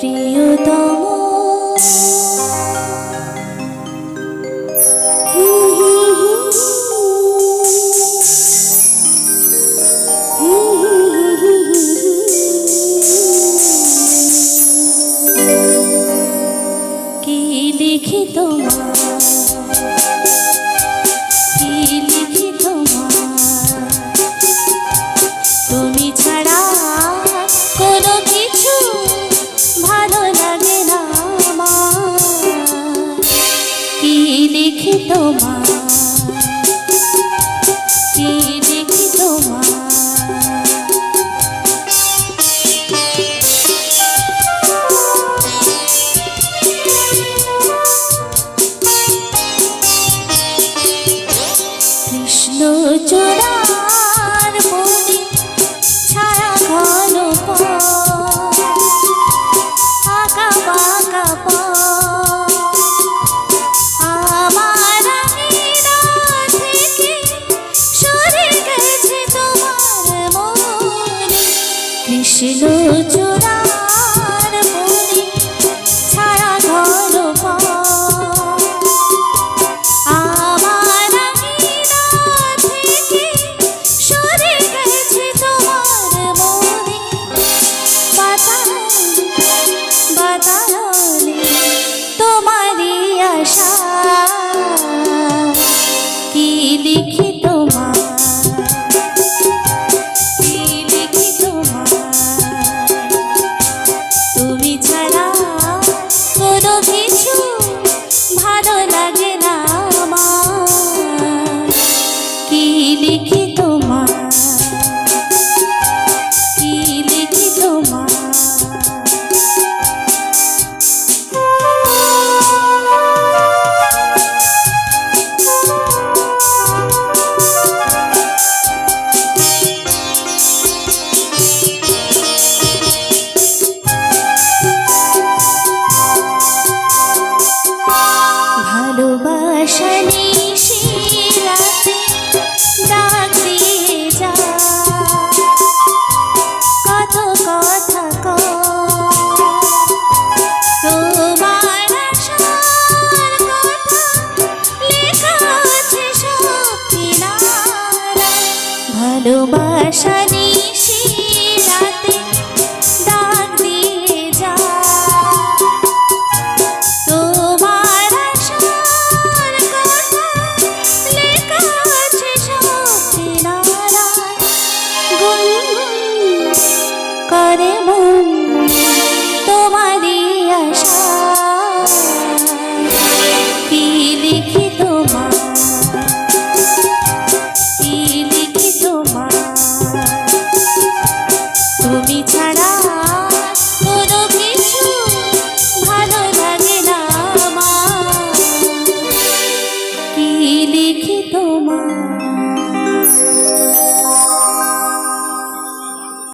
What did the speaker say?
প্রিয়তম। কি লিখি তোমার? তোমার। কি দেখি তোমার। কৃষ্ণ চূড়া কৃষ্ণ চূড়া লাগে না। Goodbye. দেখি তোমার।